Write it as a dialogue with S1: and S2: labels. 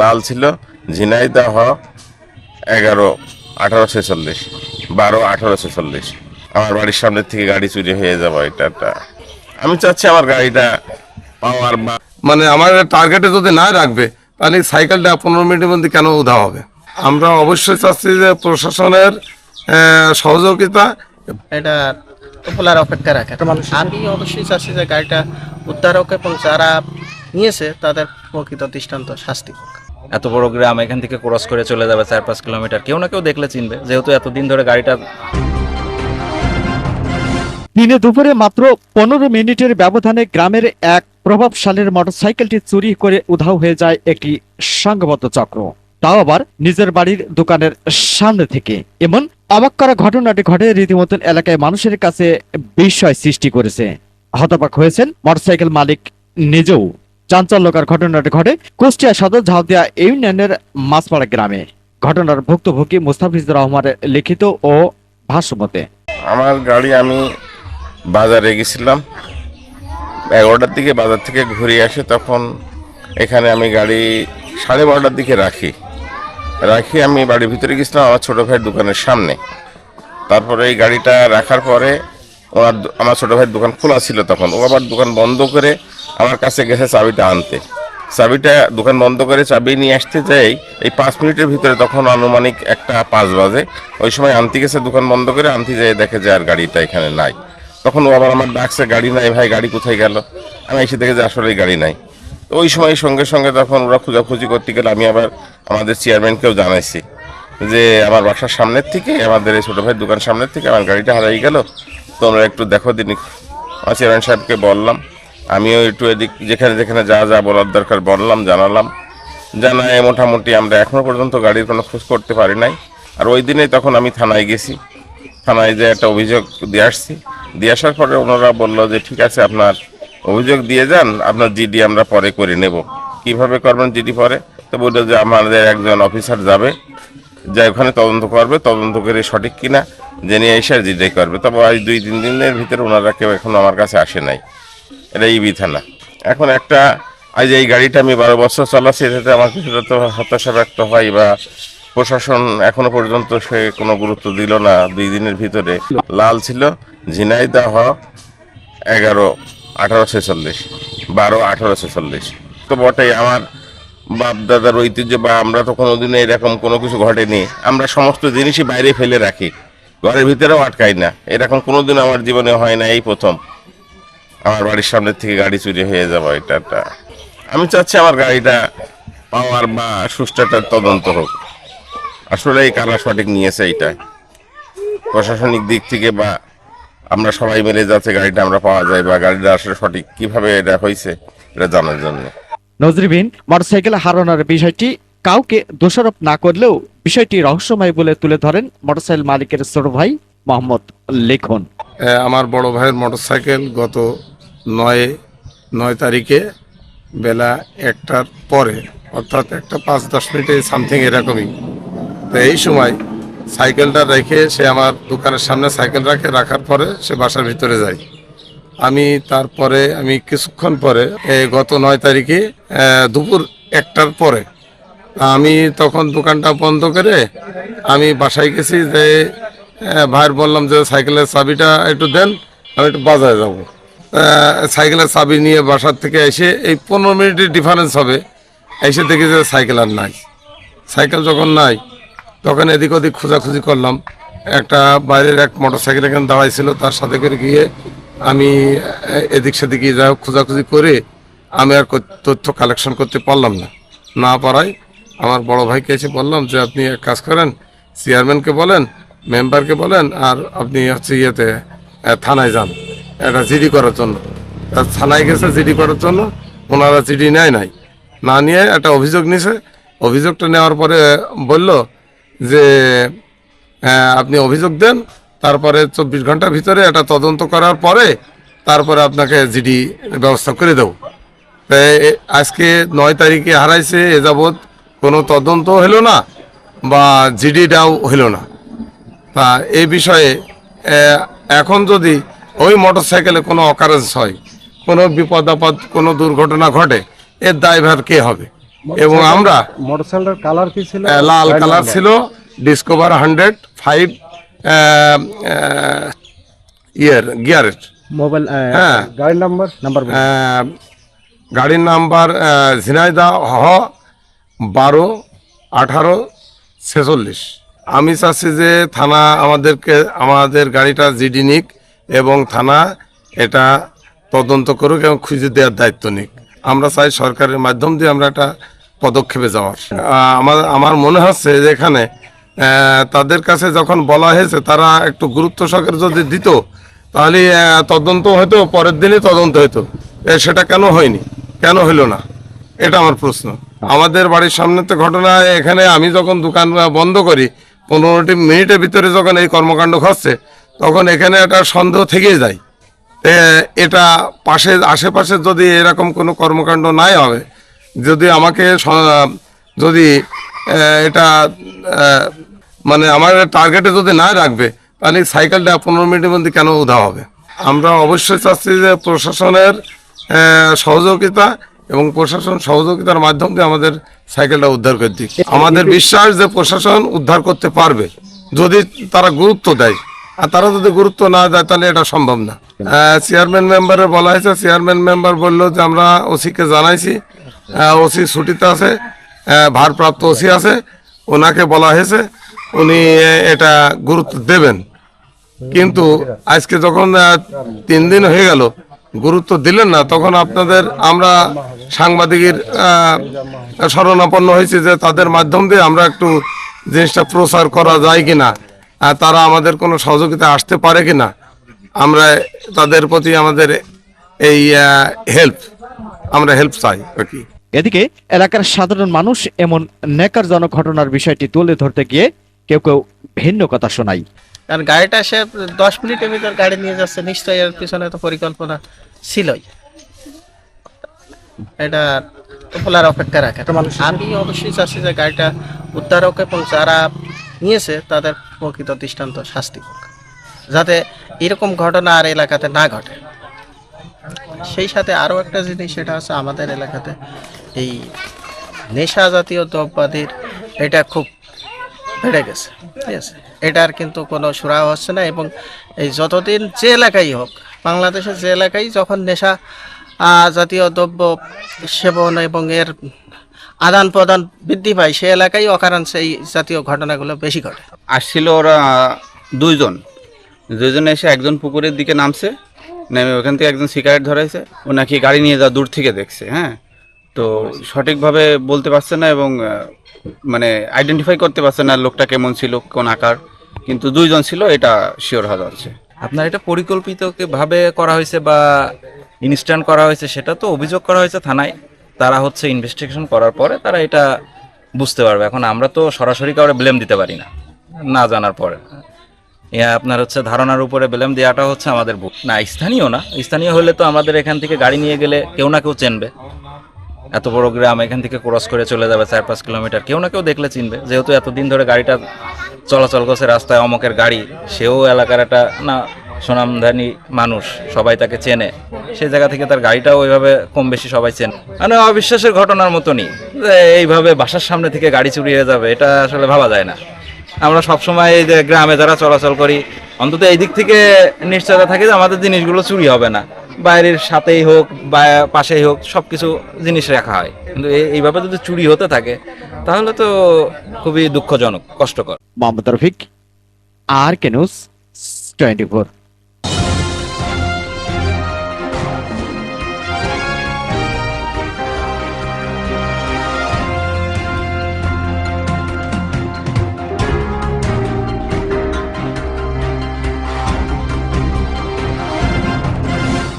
S1: লাল ছিল ঝিনাইদা হ এগারো আঠারো ছেচল্লিশ বারো আঠারো ছেচল্লিশ। আমার বাড়ির সামনের থেকে গাড়ি চুরি হয়ে যাব এটা একটা আমি চাচ্ছি আমার গাড়িটা পাওয়ার বা
S2: মানে আমার টার্গেটে যদি না রাখবে তাহলে সাইকেলটা পনেরো মিনিটের মধ্যে কেন উধা হবে? আমরা অবশ্যই চাচ্ছি যে প্রশাসনের সহযোগিতা।
S3: এটা তোলার অপেক্ষা রাখে। আমি অবশ্যই চাচ্ছি যে গাড়িটা উদ্ধার হোক এবং যারা নিয়েছে তাদের প্রকৃত দৃষ্টান্ত শাস্তি। হোক
S4: এত বড় গ্রাম, এখান থেকে ক্রস করে চলে যাবে চার, পাঁচ কিলোমিটার। কেউ না কেউ দেখলে চিনবে, যেহেতু এতদিন ধরে গাড়িটা
S5: দিনে দুপুরে মাত্র পনেরো মিনিটের ব্যবধানে গ্রামের এক প্রভাবশালীর মোটরসাইকেলটি চুরি করে উধাও হয়ে যায় একটি সংঘবদ্ধ চক্র। তাও আবার নিজের বাড়ির দোকানের সামনে থেকে। এমন অবাক করা ঘটনাটি ঘটে রীতিমতন এলাকায় মানুষের কাছে বিস্ময় সৃষ্টি করেছে। হতবাক হয়েছেন মোটরসাইকেল মালিক নিজেও। চাঞ্চল্যকর ঘটনাটি ঘটে কুষ্টিয়া সদর ঝাউদিয়া ইউনিয়নের মাছপাড়া গ্রামে। ঘটনার ভুক্তভোগী মুস্তাফিজুর রহমানের লিখিত ও ভাষ্যমতে।
S1: আমার গাড়ি আমি বাজারে গেছিলাম। এগারোটার দিকে বাজার থেকে ঘুরে আসে, তখন এখানে আমি গাড়ি সাড়ে বারোটার দিকে রাখি। রাখি আমি বাড়ির ভিতরে গেছিলাম আমার ছোটো ভাইয়ের দোকানের সামনে। তারপরে এই গাড়িটা রাখার পরে ওনার আমার ছোটো ভাইয়ের দোকান খোলা ছিল তখন। ও আবার দোকান বন্ধ করে আমার কাছে গেছে চাবিটা আনতে। চাবিটা দোকান বন্ধ করে চাবি নিয়ে আসতে যাই, এই পাঁচ মিনিটের ভিতরে তখন আনুমানিক একটা পাঁচ বাজে। ওই সময় আনতে গেছে দোকান বন্ধ করে আনতে যাই দেখে যে আর গাড়িটা এখানে নাই। তখন ও আবার আমার ডাকছে, গাড়ি নাই ভাই, গাড়ি কোথায় গেল? আমি এসে দেখে যে আসলে গাড়ি নাই। তো ওই সময় সঙ্গে সঙ্গে তখন ওরা খোঁজাখুঁজি করতে গেলে আমি আবার আমাদের চেয়ারম্যানকেও জানাইছি যে, আমার বাসার সামনের থেকে, আমাদের এই ছোটো ভাইয়ের দোকান সামনের থেকে আমার গাড়িটা হারাই গেল। তোমরা একটু দেখো দিন আমার চেয়ারম্যান সাহেবকে বললাম আমিও একটু এদিক, যেখানে যেখানে যা যা বলার দরকার বললাম, জানালাম। জানায় মোটামুটি আমরা এখনও পর্যন্ত গাড়ির কোনো খোঁজ করতে পারি নাই। আর ওই দিনেই তখন আমি থানায় গেছি। থানায় যে একটা অভিযোগ দিয়ে আসছি। দিয়ে আসার পরে ওনারা বলল যে, ঠিক আছে, আপনার অভিযোগ দিয়ে যান, আপনার জিডি আমরা পরে করে নেব। কীভাবে করবেন জিডি পরে? তো বলল যে, আমাদের একজন অফিসার যাবে, যা ওখানে তদন্ত করবে, তদন্ত করে সঠিক কিনা, জেনে এসে জিডি করবে। তবে আজ দুই তিন দিনের ভিতরে ওনারা কেউ এখন আমার কাছে আসে নাই। এটা ইবি থানা এখন একটা, আজ এই গাড়িটা আমি বারো বছর চালাচ্ছি, এটাতে আমার কিছুটা তো হতাশা ব্যক্ত হয় বা প্রশাসন এখনও পর্যন্ত সে কোনো গুরুত্ব দিল না। দুই দিনের ভিতরে লাল ছিল ঝিনাইদা হ এগারো, আঠারো ছেচল্লিশ, বারো, আঠারো ছেচল্লিশ। তো বটেই আমার বাপ দাদার ঐতিহ্য বা আমরা তো কোনোদিনও এরকম কোনো কিছু ঘটেনি। আমরা সমস্ত জিনিসই বাইরে ফেলে রাখি, ঘরের ভিতরেও আটকাই না। এরকম কোনোদিন আমার জীবনে হয় না এই প্রথম। আমার বাড়ির সামনের থেকে গাড়ি চুরি হয়ে যাব এটা একটা। আমি চাচ্ছি আমার গাড়িটা পাওয়ার বা সুষ্ঠুটার তদন্ত হোক। আসলে এই কারা সঠিক নিয়েছে এইটা? প্রশাসনিক দিক থেকে বা আমরা সবাই মিলে যাতে গাড়িটা আমরা পাওয়া যায় বা গাড়িটা আসলে সঠিক কীভাবে এটা হয়েছে এটা জানার জন্য।
S5: নজরিবিন মোটরসাইকেল হারানোর বিষয়টি কাউকে দোষারোপ না করলেও বিষয়টি রহস্যময় বলে তুলে ধরেন মোটরসাইকেল মালিকের ছোট ভাই মোহাম্মদ লেখন।
S2: আহ, আমার বড় ভাইয়ের মোটরসাইকেল গত নয় নয় তারিখে বেলা একটার পরে, অর্থাৎ একটা পাঁচ দশ মিনিটে সামথিং এরকমই। তো এই সময় সাইকেলটা রেখে সে আমার দোকানের সামনে সাইকেল রাখে, রাখার পরে সে বাসার ভিতরে যায়। আমি তারপরে, আমি কিছুক্ষণ পরে গত নয় তারিখে দুপুর একটার পরে, আমি তখন দোকানটা বন্ধ করে আমি বাসায় গেছি যে ভাইয়ের বললাম যে সাইকেলের চাবিটা একটু দেন, আমি একটু বাজারে যাব। সাইকেলের চাবি নিয়ে বাসার থেকে এসে এই পনেরো মিনিটের ডিফারেন্স হবে। এসে দেখি যে সাইকেল আর নাই। সাইকেল যখন নাই, তখন এদিক ওদিক খোঁজাখুঁজি করলাম। একটা বাইরের এক মোটর সাইকেল এখানে দাঁড়াইছিল, তার সাথে করে গিয়ে আমি এদিক সেদিক যা হোক খোঁজাখুঁজি করে আমি আর তথ্য কালেকশন করতে পারলাম না। না পারায় আমার বড় ভাইকে এসে বললাম যে, আপনি এক কাজ করেন চেয়ারম্যানকে বলেন মেম্বারকে বলেন, আর আপনি হচ্ছে ইয়েতে থানায় যান। এটা জিডি করার জন্য। থানায় গেছে জিডি করার জন্য ওনারা জিডি নেয় নাই। না নিয়ে একটা অভিযোগ নিছে। অভিযোগটা নেওয়ার পরে বলল যে হ্যাঁ, আপনি অভিযোগ দেন তারপরে চব্বিশ ঘণ্টার ভিতরে এটা তদন্ত করার পরে তারপরে আপনাকে জিডি ব্যবস্থা করে দেবো। আজকে নয় তারিখে হারাইছে এ যাবৎ কোনো তদন্ত হলো না বা জিডিটাও হলো না। তা এই বিষয়ে এখন যদি ওই মোটরসাইকেলে কোনো অকারেন্স হয় কোনো বিপদ আপদ কোনো দুর্ঘটনা ঘটে এর দায়ভার কে হবে? এবং আমরা
S6: মোটরসাইকেলের কালার কি ছিল?
S2: লাল কালার ছিল ডিসকভার হান্ড্রেড ফাইভ ইয়ার গিয়ারের
S6: মোবাইল
S2: হ্যাঁ।
S6: গাড়ির নাম্বার নাম্বার
S2: গাড়ির নাম্বার ঝিনাইদা হ বারো আঠারো ছেচল্লিশ। আমি চাচ্ছি যে থানা আমাদেরকে আমাদের গাড়িটা জিডি নিক। এবং থানা এটা তদন্ত করুক এবং খুঁজে দেওয়ার দায়িত্ব নিক। আমরা চাই সরকারের মাধ্যম দিয়ে আমরা একটা পদক্ষেপে যাওয়ার। আমার আমার মনে হচ্ছে যে এখানে তাদের কাছে যখন বলা হয়েছে তারা একটু গুরুত্ব সহকারে যদি দিত, তাহলে তদন্ত হয়তো পরের দিনই তদন্ত হতো সেটা কেন হয়নি? কেন হইল না? এটা আমার প্রশ্ন। আমাদের বাড়ির সামনে তো ঘটনা, এখানে আমি যখন দোকান বন্ধ করি, পনেরোটি মিনিটের ভিতরে যখন এই কর্মকাণ্ড ঘটছে তখন এখানে একটা সন্দেহ থেকেই যায়। এটা পাশে, আশেপাশে যদি এরকম কোনো কর্মকাণ্ড নাই হবে, যদি আমাকে যদি এটা মানে আমার টার্গেটে যদি না রাখবে, তাহলে সাইকেলটা পনেরো মিনিটের মধ্যে কেন উধা হবে? আমরা অবশ্যই চাচ্ছি যে প্রশাসনের সহযোগিতা এবং প্রশাসন সহযোগিতার মাধ্যম দিয়ে আমাদের সাইকেলটা উদ্ধার করে দিক। আমাদের বিশ্বাস যে প্রশাসন উদ্ধার করতে পারবে, যদি তারা গুরুত্ব দেয়। আর তারা যদি গুরুত্ব না দেয় তাহলে এটা সম্ভব না। চেয়ারম্যান মেম্বারে বলা হয়েছে চেয়ারম্যান মেম্বার বলল যে আমরা ওসিকে জানাইছি ওসি ছুটিতে আছে ভারপ্রাপ্ত ওসি আছে ওনাকে বলা হয়েছে উনি এটা গুরুত্ব দেবেন। কিন্তু আজকে যখন তিন দিন হয়ে গেল গুরুত্ব দিলেন না তখন আপনাদের আমরা সাংবাদিকের শরণাপন্ন হয়েছি যে তাদের মাধ্যম দিয়ে আমরা একটু জিনিসটা প্রচার করা যায় কিনা। তারা আমাদের কোনো সহযোগিতা আসতে পারে কিনা আমরা তাদের প্রতি আমাদের এই হেল্প আমরা হেল্প চাই আর কি।
S5: এদিকে এলাকার সাধারণ মানুষ এমন নেকারজনক ঘটনার বিষয়টি তুলে ধরতে গিয়ে কেউ কেউ ভিন্ন কথা শোনাই
S3: কারণ গাড়িটা সে দশ মিনিটের ভিতর গাড়ি নিয়ে যাচ্ছে নিশ্চয়ই এর পিছনে তো পরিকল্পনা ছিলই। এটা বলার অপেক্ষা রাখে। আমি অবশ্যই চাচ্ছি যে গাড়িটা উদ্ধারক এবং যারা নিয়েছে, তাদের প্রকৃত দৃষ্টান্ত শাস্তি হোক। যাতে এরকম ঘটনা আর এলাকাতে না ঘটে। সেই সাথে আরও একটা জিনিস, সেটা হচ্ছে আমাদের এলাকাতে এই নেশা জাতীয় দ্রব্যাদির এটা খুব বেড়ে গেছে, ঠিক আছে? এটার কিন্তু কোনো সুরাহ হচ্ছে না এবং এই যতদিন যে এলাকায় হোক, বাংলাদেশের যে এলাকায় যখন নেশা জাতীয় দ্রব্য সেবন এবং এর আদান প্রদান বৃদ্ধি পায় সে এলাকায় অকারণ সেই জাতীয় ঘটনাগুলো বেশি ঘটে।
S7: আসছিল ওরা দুইজন। দুইজন এসে একজন পুকুরের দিকে নামছে নেমে ওখান থেকে একজন সিগারেট ধরাইছে ও নাকি গাড়ি নিয়ে যাওয়া দূর থেকে দেখছে হ্যাঁ? তো সঠিকভাবে বলতে পারছে না এবং মানে আইডেন্টিফাই করতে পারছে না লোকটা কেমন ছিল কোন আকার। কিন্তু দুইজন ছিল এটা শিওর হওয়া যাচ্ছে।
S4: আপনার এটা পরিকল্পিতভাবে করা হয়েছে বা ইনস্ট্যান্ট করা হয়েছে সেটা তো অভিযোগ করা হয়েছে থানায়। তারা হচ্ছে ইনভেস্টিগেশন করার পরে তারা এটা বুঝতে পারবে। এখন আমরা তো সরাসরি কাউরে ব্লেম দিতে পারি না না জানার পরে। এ আপনার হচ্ছে ধারণার উপরে ব্লেম দেওয়াটা হচ্ছে আমাদের ভুল। না, স্থানীয় না। স্থানীয় হলে তো আমাদের এখান থেকে গাড়ি নিয়ে গেলে কেউ না কেউ চেনবে। এত বড় গ্রাম এখান থেকে ক্রস করে চলে যাবে চার পাঁচ কিলোমিটার, কেউ না কেউ দেখলে চিনবে। যেহেতু এতদিন ধরে গাড়িটা চলাচল করছে রাস্তায় অমকের গাড়ি, সেও এলাকার একটা, না সুনামধানী মানুষ, সবাই তাকে চেনে। সেই জায়গা থেকে তার গাড়িটাও ওইভাবে কম বেশি সবাই চেনে। মানে অবিশ্বাসের ঘটনার মতনই। এইভাবে বাসার সামনে থেকে গাড়ি চুরি হয়ে যাবে, এটা আসলে ভাবা যায় না। আমরা সবসময় এই যে গ্রামে যারা চলাচল করি, অন্তত এই দিক থেকে নিশ্চয়তা থাকে যে আমাদের জিনিসগুলো চুরি হবে না। বাইরের সাথেই হোক, বা পাশেই হোক সব কিছু জিনিস রাখা হয়। কিন্তু এই- এইভাবে যদি চুরি হতে থাকে, তাহলে তো খুবই দুঃখজনক, কষ্টকর।
S5: Mohammad Rafiq, R K news twenty four.